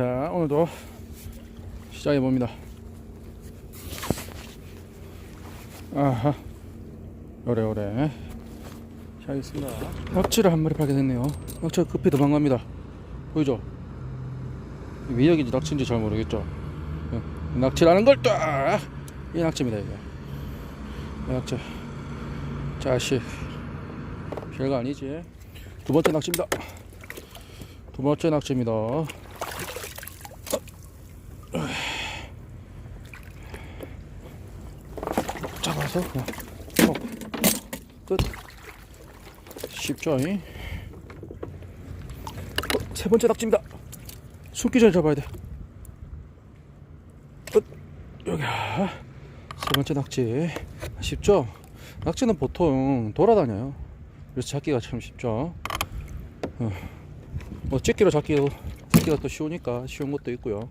자 오늘도 시작해 봅니다. 아하 오래오래 시작하겠습니다. 낙지를 한 마리 발견했네요. 낙지가 급히 도망갑니다. 보이죠? 미역인지 낙지인지 잘 모르겠죠. 예, 낙지라는 걸 또! 이 낙지입니다 이게. 이 낙지. 자식. 별거 아니지. 두 번째 낙지입니다. 두 번째 낙지입니다. 잡아서 그냥 어, 끝. 쉽죠? 이? 어, 세 번째 낙지입니다. 숨기 전에 잡아야 돼. 끝. 여기 세 번째 낙지. 쉽죠? 낙지는 보통 돌아다녀요. 그래서 잡기가 참 쉽죠. 어. 뭐 집기로 잡기도 잡기가 또 쉬우니까 쉬운 것도 있고요.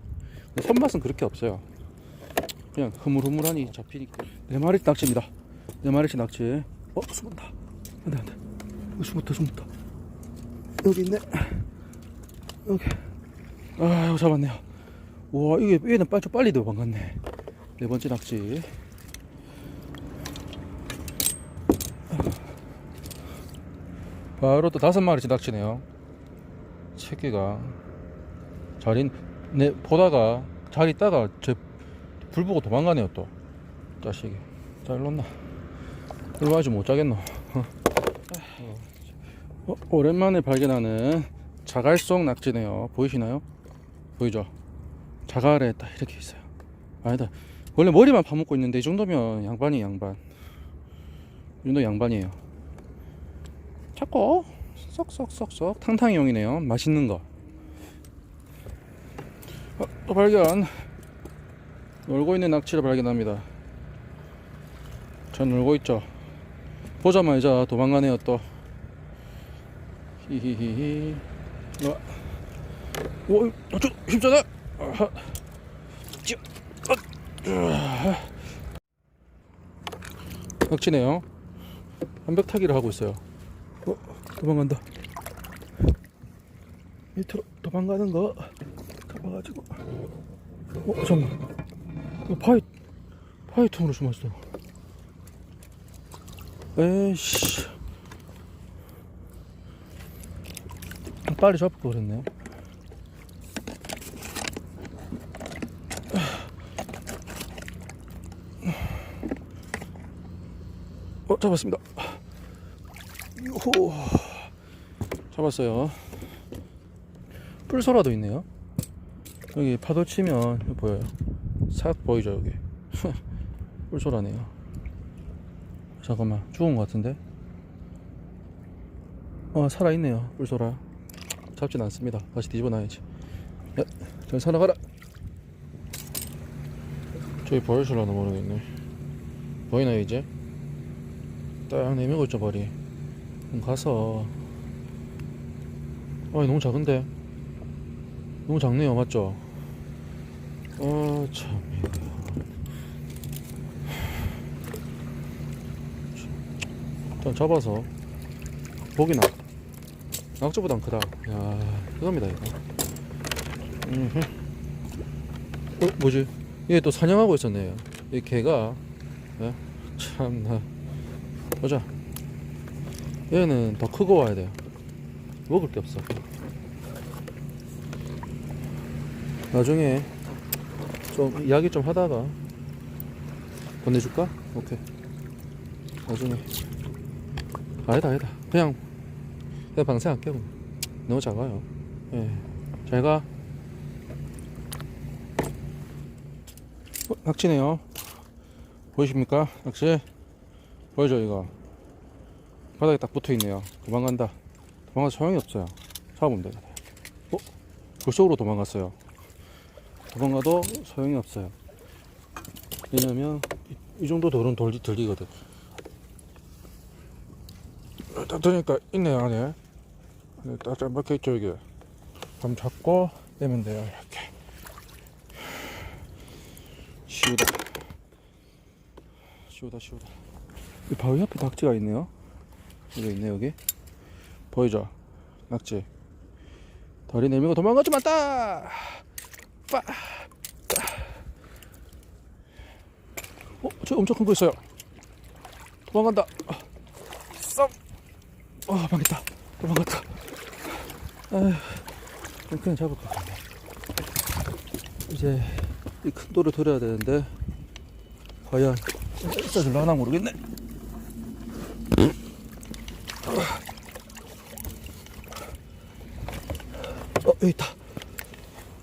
손맛은 그렇게 없어요. 그냥 흐물흐물하니 잡히니까 네 마리 낙지입니다. 네 마리씩 낙지. 어 숨었다. 안돼 안돼. 어, 숨었다 숨었다. 여기 있네. 여기. 아 이거 잡았네요. 와 이게 얘는 빨리 좀 빨리 도망갔네. 네 번째 낙지. 바로 또 다섯 마리씩 낙지네요. 새끼가 자리 내 보다가 잘 있다가 제 불 보고 도망가네요 또. 자식이. 잘 일렀나 일로 와야지 못 자겠노. 어. 어, 오랜만에 발견하는 자갈속 낙지네요. 보이시나요? 보이죠? 자갈에 딱 이렇게 있어요. 아니다. 원래 머리만 파묻고 있는데 이 정도면 양반이 양반. 이 정도 양반이에요. 자꾸 쏙쏙쏙쏙. 탕탕이용이네요. 맛있는 거. 어, 또 발견 놀고 있는 낙지를 발견합니다. 전 놀고 있죠. 보자마자. 도망가네요 또. 히히히히. 와, 오, 저 으아. 낙지네요. 한벽 타기를 하고 있어요. 어, 도망간다. 밑으로 도망가는 거. 잡아가지고. 어 잠깐만. 어, 파이 파이통으로 숨었어 에이씨. 빨리 잡을 걸 그랬네. 어 잡았습니다. 요호 잡았어요. 뿔소라도 있네요. 여기 파도 치면 보여요 싹 보이죠 여기? 뿔소라네요. 잠깐만 죽은 것 같은데? 어 살아있네요 뿔소라. 잡진 않습니다. 다시 뒤집어 놔야지. 야, 저기 살아가라! 저기 보여줄라나 모르겠네. 보이나요 이제? 딱 내밀고 있죠 발이. 그럼 가서. 아 너무 작은데? 너무 작네요 맞죠 아참 일단 잡아서 보기나 낙지보단 크다. 야 이겁니다 이거. 음흠. 어 뭐지? 이게 또 사냥하고 있었네요 이 개가. 예? 참나. 보자. 얘는 더 크고 와야 돼요. 먹을 게 없어. 나중에 좀 이야기 좀 하다가 보내줄까? 오케이. 나중에. 아니다 아니다. 그냥 그냥 방생할게 그냥. 너무 작아요. 예. 잘가. 어, 낙지네요. 보이십니까? 낙지 보이죠 이거? 바닥에 딱 붙어있네요. 도망간다. 도망가서 소용이 없어요. 잡으면 되잖아요 어? 그쪽으로 도망갔어요 도망가도 소용이 없어요. 왜냐면 이, 이 정도 돌은 돌, 들리거든. 딱 들으니까 있네요 안에 네, 딱잘 박혀있죠 이게. 감 잡고 내면 돼요 이렇게. 쉬우다. 쉬우다 쉬우다. 이 바위 앞에 낙지가 있네요. 여기 있네 여기. 보이죠? 낙지. 다리 내밀고 도망가지 마다 빠. 어, 저 엄청 큰 거 있어요. 도망간다. 아, 썸. 어, 망했다. 도망갔다. 아휴, 좀 그냥 잡을 것 같네. 이제 이 큰 돌을 들어야 되는데 과연 있어질라나 모르겠네. 어, 여기 있다.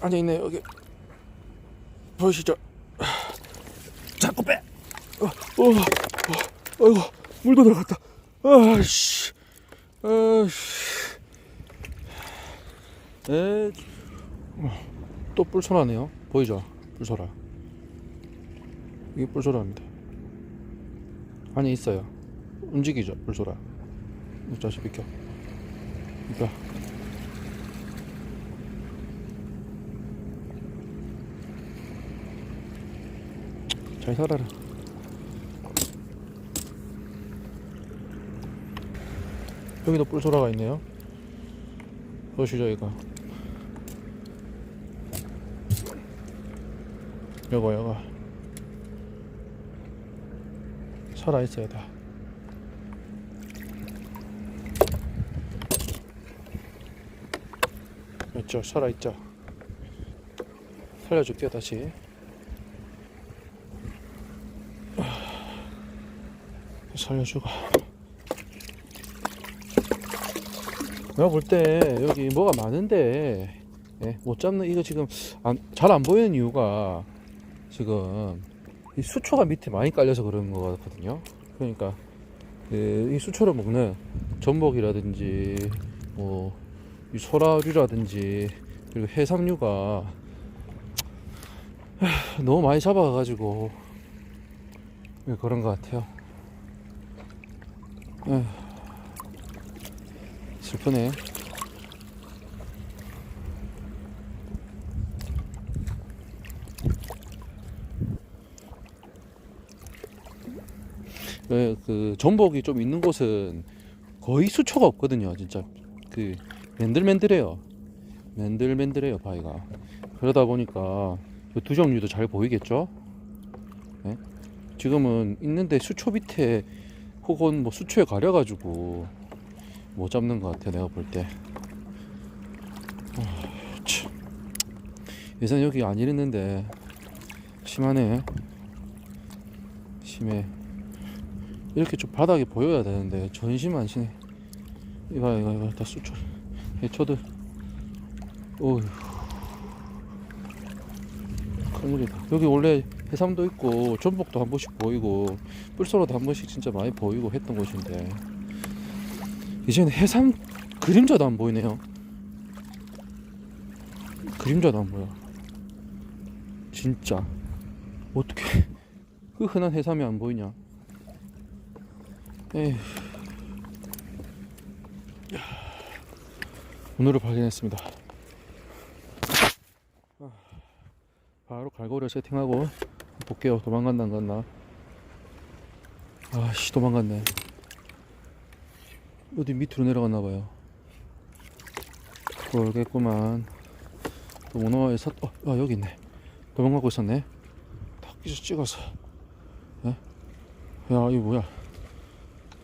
앉아 있네 여기. 보이시죠? 자꾸 빼. 어, 어, 어, 아이고 물도 들어갔다. 아씨, 아씨. 에, 또 뿔소라네요. 보이죠? 뿔소라. 이게 뿔소라입니다. 안에 있어요. 움직이죠, 뿔소라. 이 자식 비켜. 비켜. 잘 살아라. 여기도 뿔소라가 있네요. 보시죠, 이거. 요거, 요거. 살아있어야 돼. 있죠, 살아있죠. 살려줄게요, 다시. 살려주고. 내가 볼 때 여기 뭐가 많은데 예, 못 잡는 이거 지금 잘 안 보이는 이유가 지금 이 수초가 밑에 많이 깔려서 그런 것 같거든요. 그러니까 그, 이 수초를 먹는 전복이라든지 뭐이 소라류라든지 그리고 해삼류가 하, 너무 많이 잡아가지고 예, 그런 것 같아요. 슬프네. 왜, 그, 전복이 좀 있는 곳은 거의 수초가 없거든요, 진짜. 그, 맨들맨들해요. 맨들맨들해요, 바위가. 그러다 보니까, 이두 종류도 잘 보이겠죠? 네? 지금은 있는데 수초 밑에 혹은 뭐 수초에 가려가지고 못 잡는 것 같아, 내가 볼 때. 아, 참. 예전 여기 안 이랬는데, 심하네. 심해. 이렇게 좀 바닥이 보여야 되는데 전심 안 치네 이봐 이거 이거 다 수초 해초들 오휴 큰일이다 여기 원래 해삼도 있고 전복도 한 번씩 보이고 뿔소라도 한 번씩 진짜 많이 보이고 했던 곳인데 이제는 해삼 그림자도 안 보이네요 그림자도 안 보여 진짜 어떻게 그 흔한 해삼이 안 보이냐 에휴. 야, 오늘을 발견했습니다. 아, 바로 갈고리 세팅하고 볼게요. 도망간다 안 갔나? 아씨 도망갔네. 어디 밑으로 내려갔나 봐요. 모르겠구만. 또 문어에 섰. 어, 아 여기 있네. 도망가고 있었네. 탁 찍어서. 예? 야 이거 뭐야?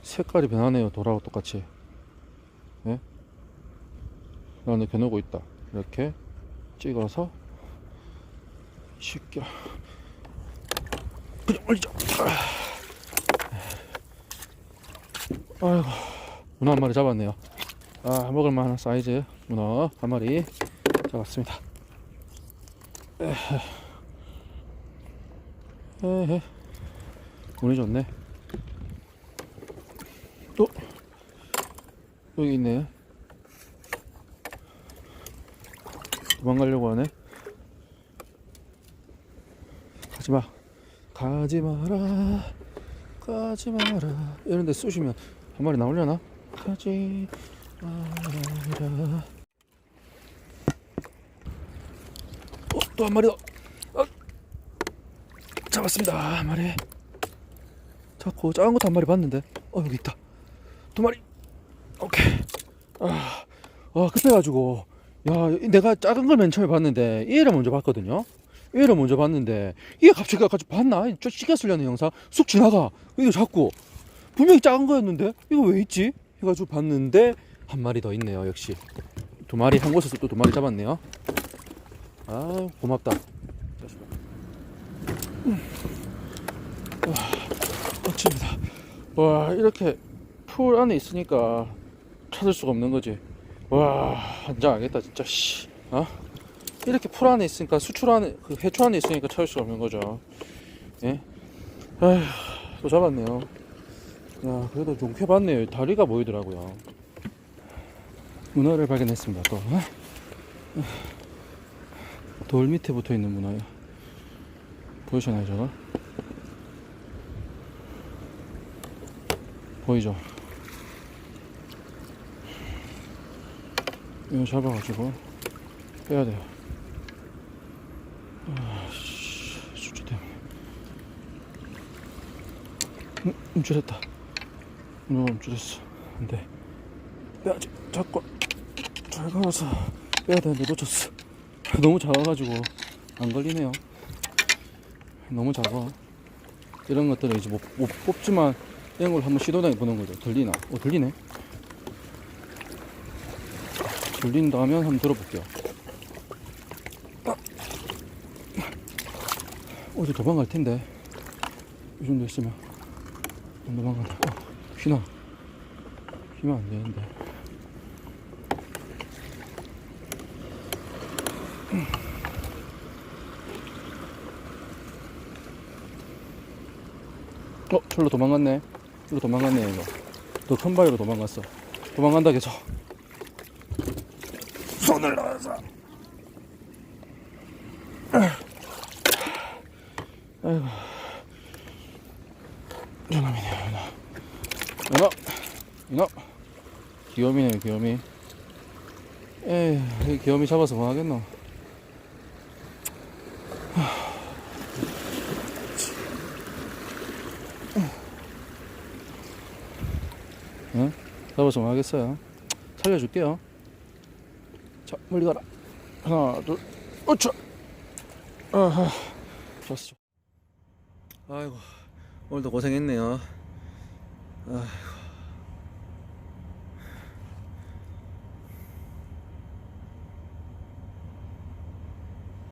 색깔이 변하네요 돌하고 똑같이 예? 안에 겨누고 있다 이렇게 찍어서 쉽게 그냥 올리자 아이고 문어 한 마리 잡았네요 아 먹을만한 사이즈 문어 한 마리 잡았습니다 에헤 운이 좋네 또 여기 있네. 도망가려고 하네. 가지 마. 가지 마라. 가지 마라. 이런 데 쑤시면 한 마리 나오려나? 가지 마라. 어, 또 한 마리 더. 어. 잡았습니다. 한 마리. 자꾸 작은 것도 한 마리 봤는데. 어, 여기 있다. 두 마리. 오케이. 아, 아 급해가지고 야, 이- 내가 작은 걸 맨 처음에 봤는데 얘를 먼저 봤거든요. 얘를 먼저 봤는데 얘 갑자기 같이 봤나? 저 시간 쓰려는 영상 쑥 지나가. 이거 자꾸 분명히 작은 거였는데 이거 왜 있지? 해가지고 봤는데 한 마리 더 있네요. 역시 두 마리 한 곳에서 또 두 마리 잡았네요. 아, 고맙다. 음. 와, 멋집니다. 와, 이렇게 풀 안에 있으니까 찾을 수가 없는 거지. 와, 한장 알겠다, 진짜, 씨. 어? 이렇게 풀 안에 있으니까, 수출 안에, 그 해초 안에 있으니까 찾을 수가 없는 거죠. 예? 아휴, 또 잡았네요. 야, 그래도 좀 쾌봤네요. 다리가 보이더라고요. 문어를 발견했습니다, 또. 어? 돌 밑에 붙어 있는 문어요. 보이시나요, 저거? 보이죠? 이거 잡아가지고 빼야 돼요. 아, 씨, 수치 때문에. 음, 움찔했다. 너 움찔했어. 안 돼. 빼야지. 자꾸 잘 가서 빼야 되는데 놓쳤어. 너무 작아가지고 안 걸리네요. 너무 작아. 이런 것들은 이제 못, 못 뽑지만 이런 걸 한번 시도해 보는 거죠. 들리나? 어, 들리네. 들린다면 한번 들어볼게요. 아. 어디 도망갈 텐데. 이 정도 있으면. 안 도망가네. 어, 휘나. 휘면 안 되는데. 어, 절로 도망갔네. 절로 도망갔네, 이거. 더큰 바위로 도망갔어. 도망간다, 계속. 손을 넣어서. 아이고. 이놈이네, 이놈. 이놈. 이놈. 귀요미네, 귀요미. 에이, 이 귀요미 잡아서 뭐 하겠노? 응? 잡아서 뭐 하겠어요? 살려줄게요. 자, 멀리 가라. 하나, 둘, 어차. 아하, 좋았어. 아이고, 오늘도 고생했네요. 아이고.